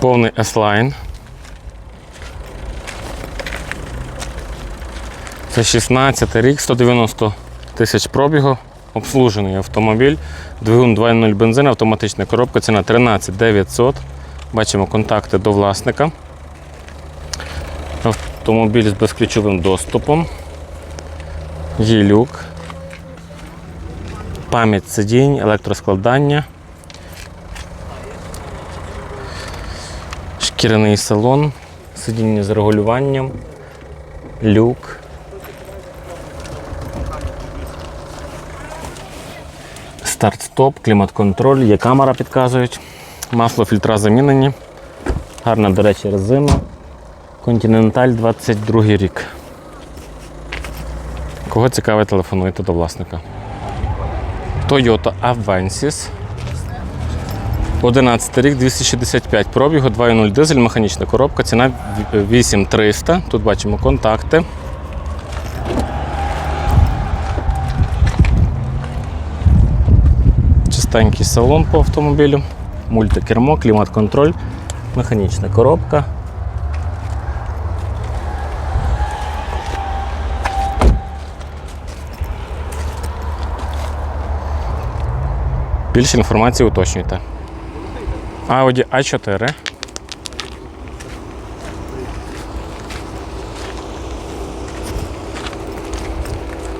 Повний S-Line. Це 16 рік, 190 тисяч пробігу, обслужений автомобіль, двигун 2.0 бензин, автоматична коробка, ціна 13 900. Бачимо контакти до власника. Автомобіль з безключовим доступом. Є люк. Пам'ять сидінь, електроскладання. Шкіряний салон, сидіння з регулюванням, люк. Старт-стоп, клімат-контроль, є камера підказують. Масло фільтра замінені. Гарна, до речі, резина. Continental 22 рік. Кого цікавить, телефонуйте до власника. Toyota Avensis. 11 рік, 265 пробігу, 2.0 дизель, механічна коробка, ціна 8300. Тут бачимо контакти. Чистенький салон по автомобілю, мультикермо, клімат-контроль, механічна коробка. Більше інформації уточнюйте. Audi A4.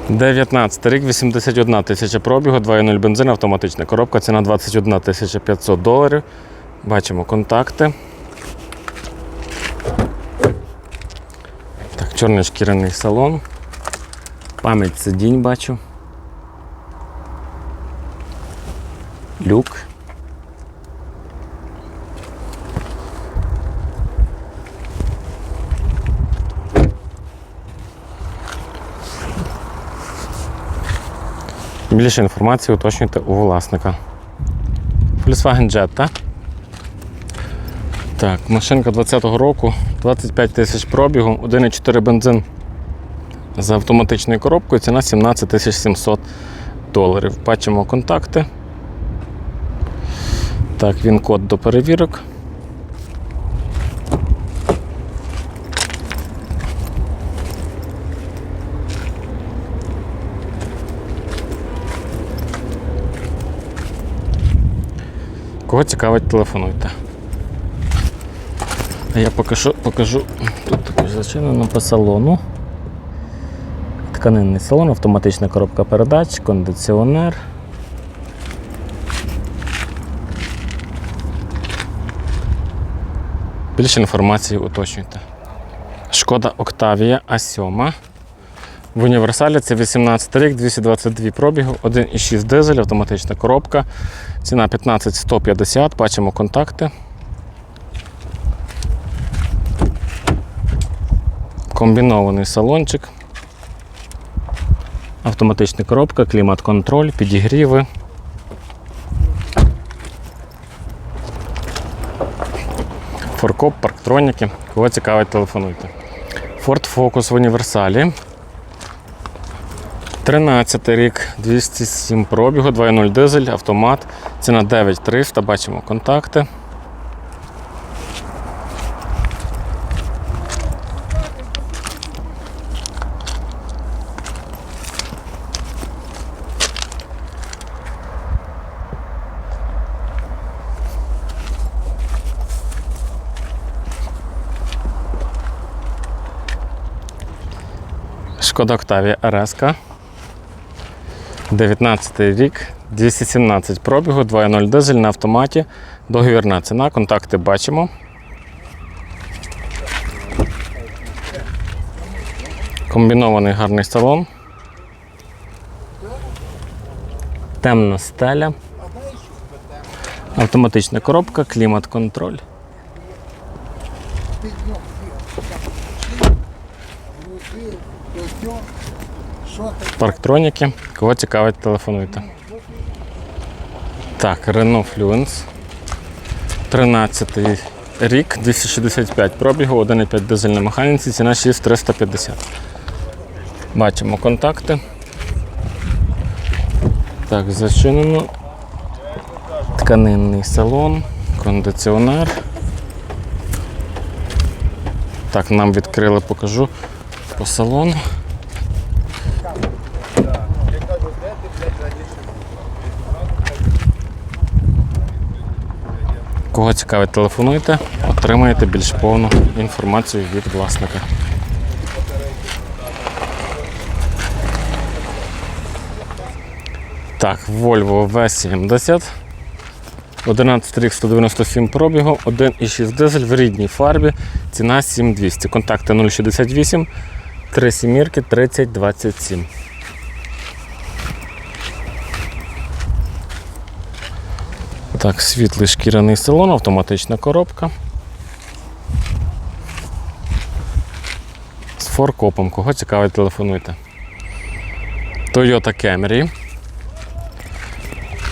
Дев'ятнадцятий рік, 81 тисяча пробігу, 2.0 бензин, автоматична коробка, ціна 21 тисяча 500 доларів. Бачимо контакти. Так, чорний шкіряний салон. Пам'ять сидінь бачу. Люк. Більше інформації уточнюйте у власника. Volkswagen Jetta. Так, машинка 20-го року, 25 тисяч пробігу, 1,4 бензин за автоматичною коробкою, ціна 17 тисяч 700 доларів. Бачимо контакти. Так, він код до перевірок. Кого цікавить, телефонуйте. А я покажу, покажу тут також зачинено по салону. Тканинний салон, автоматична коробка передач, кондиціонер. Більше інформації уточнюйте. Шкода Октавія А7. В універсалі це 18 рік, 222 пробігу, 1,6 дизель, автоматична коробка. Ціна 15 150, бачимо контакти. Комбінований салончик. Автоматична коробка, клімат-контроль, підігріви. Форкоп, парктроніки. Кого цікавить, телефонуйте. Ford Focus в універсалі. 13 рік, 207 пробігу, 2.0 дизель, автомат. Ціна 9300, бачимо контакти. Шкода Октавія RS. 19 рік, 217 пробігу, 2.0 дизель на автоматі. Договірна ціна, контакти бачимо. Комбінований гарний салон. Темна стеля. Автоматична коробка, клімат-контроль. Парктроніки. Кого цікавить, телефонуйте. Так, Renault Fluence. 13 рік, 265 пробігу, 1,5 дизель на механіці, ціна 6350. Бачимо контакти. Так, зачинено. Тканинний салон, кондиціонер. Так, нам відкрили, покажу по салону. Кого цікавить, телефонуйте, отримаєте більш повну інформацію від власника. Так, Volvo V70. 11 рік 197 пробігу, 1,6 дизель в рідній фарбі, ціна 7200. Контакти 068 3 сімірки 3027. Так, світлий шкіряний салон, автоматична коробка. З форкопом. Кого цікавить, телефонуйте. Toyota Camry.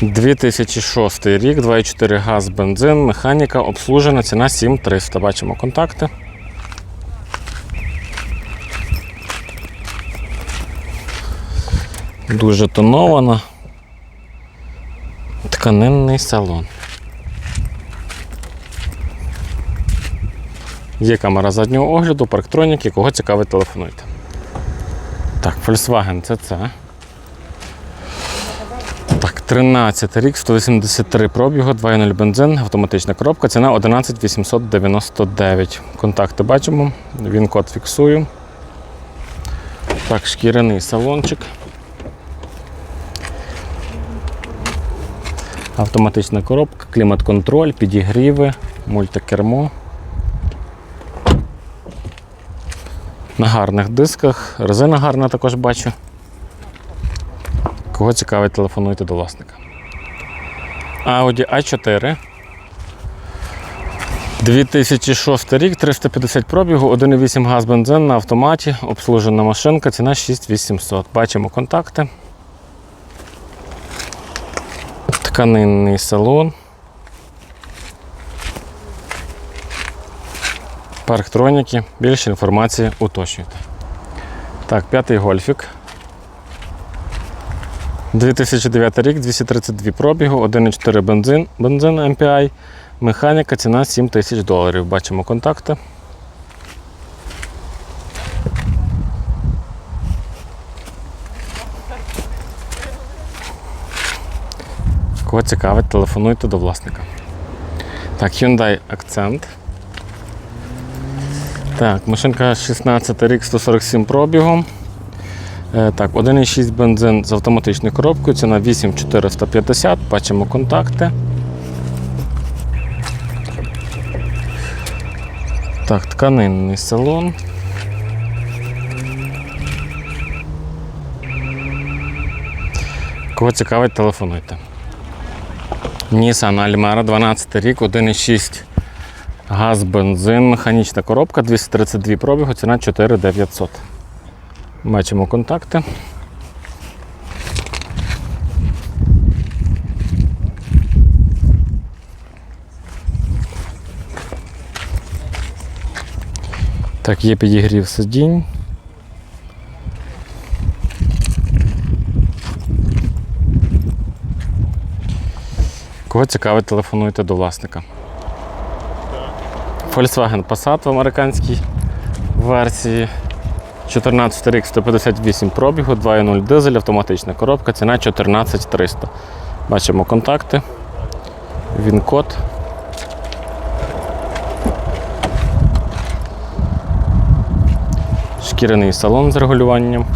2006 рік, 2,4 газ, бензин, механіка, обслужена, ціна 7300. Бачимо контакти. Дуже тонована. Тканинний салон. Є камера заднього огляду, парктроніки, кого цікавить, телефонуйте. Так, Volkswagen CC. Так, 13 рік, 183 пробігу, 2.0 бензин, автоматична коробка, ціна 11 899. Контакти бачимо, він код фіксую. Так, шкіряний салончик. Автоматична коробка, клімат-контроль, підігріви, мультикермо. На гарних дисках. Резина гарна також бачу. Кого цікавить, телефонуйте до власника. Audi A4. 2006 рік, 350 пробігу, 1,8 газ бензин на автоматі, обслужена машинка, ціна 6800. Бачимо контакти. Тканинний салон. Парктроніки. Більше інформації уточнюйте. Так, п'ятий гольфік. 2009 рік, 232 пробігу, 1,4 бензин, бензин MPI, механіка, ціна 7 тисяч доларів. Бачимо контакти. Кого цікавить, телефонуйте до власника. Так, Hyundai Accent. Так, машинка 16 рік, 147 пробігом. Е, Так, 1,6 бензин з автоматичною коробкою, ціна 8450, бачимо контакти. Так, тканинний салон. Кого цікавить, телефонуйте. Nissan Almera, 12 рік, 1,6 газ, бензин, механічна коробка, 232 пробігу, ціна 4900. Бачимо контакти. Так, є підігрів сидінь. Кого цікавить, телефонуйте до власника. Volkswagen Passat в американській версії. 14 рік 158 пробігу, 2.0 дизель, автоматична коробка, ціна 14300. Бачимо контакти. Він код. Шкіряний салон з регулюванням.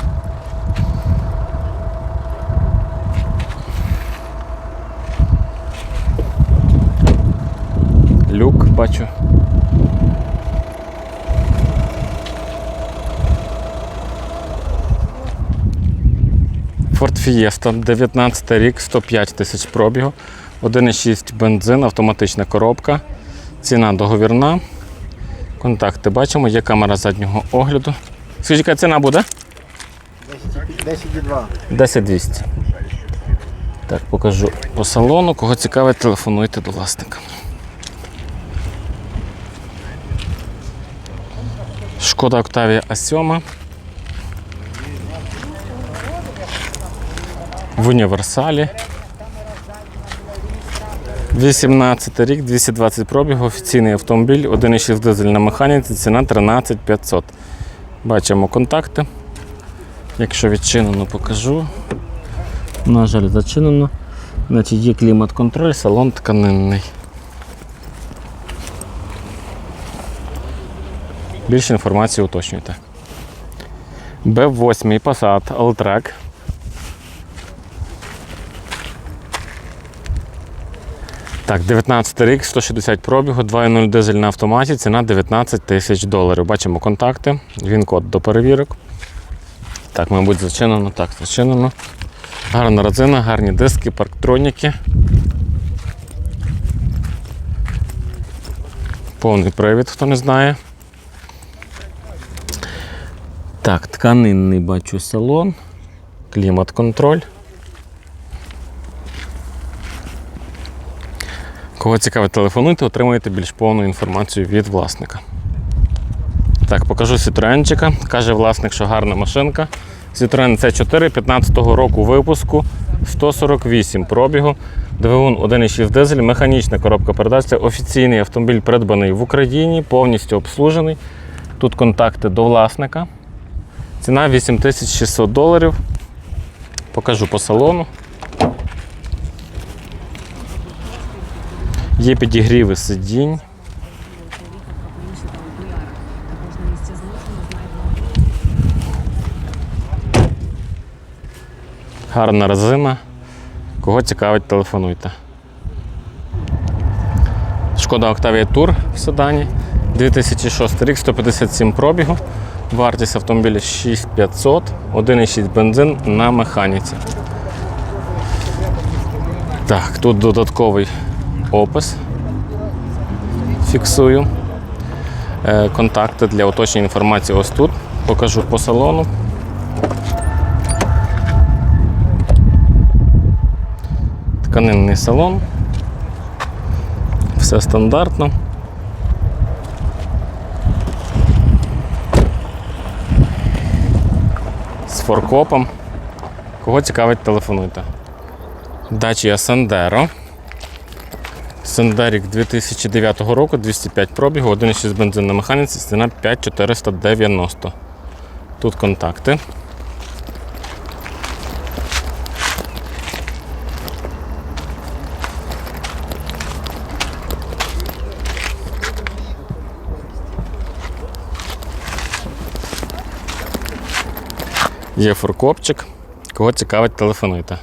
Люк бачу. Ford Fiesta, 19 рік, 105 тисяч пробігу, 1,6 бензин, автоматична коробка, ціна договірна. Контакти бачимо, є камера заднього огляду. Скажіть, яка ціна буде? 10,2. 10200. Так, покажу по салону. Кого цікавить, телефонуйте до власника. Шкода Октавія А7. В універсалі. 18 рік, 220 пробігу, офіційний автомобіль, 1,6 дизель на механіці, ціна 13 500. Бачимо контакти. Якщо відчинено, покажу. На жаль, зачинено. Значить, є клімат-контроль, салон тканинний. Більше інформації уточнюйте. Б8 Passat Alltrack. Так, 19 рік, 160 пробігу, 2.0 дизель на автоматі, ціна 19 тисяч доларів. Бачимо контакти, він код до перевірок. Так, мабуть, зачинено. Так, зачинено. Гарна резина, гарні диски, парктроніки. Повний привід, хто не знає. Так, тканинний бачу салон, клімат-контроль. Кого цікавить, телефонуйте, отримаєте більш повну інформацію від власника. Так, покажу Citroenчика. Каже власник, що гарна машинка. Citroen C4 15 року випуску 148 пробігу. Двигун 1,6 дизель, механічна коробка передач. Це офіційний автомобіль придбаний в Україні, повністю обслужений. Тут контакти до власника. Ціна 8600 доларів. Покажу по салону. Є підігріви сидінь. Гарна резина. Кого цікавить, телефонуйте. Шкода Octavia Tour в седані. 2006 рік, 157 пробігу. Вартість автомобіля 6500, 1,6 бензин на механіці. Так, тут додатковий опис. Фіксую. Е, Контакти для уточнення інформації ось тут. Покажу по салону. Тканинний салон. Все стандартно. Форкопом. Кого цікавить, телефонуйте. Dacia Сандеро. Сендерік 2009 року, 205 пробігу, 1,6 бензин на механіці, ціна 5490. Тут контакти. Є фуркопчик. Кого цікавить, телефонуйте.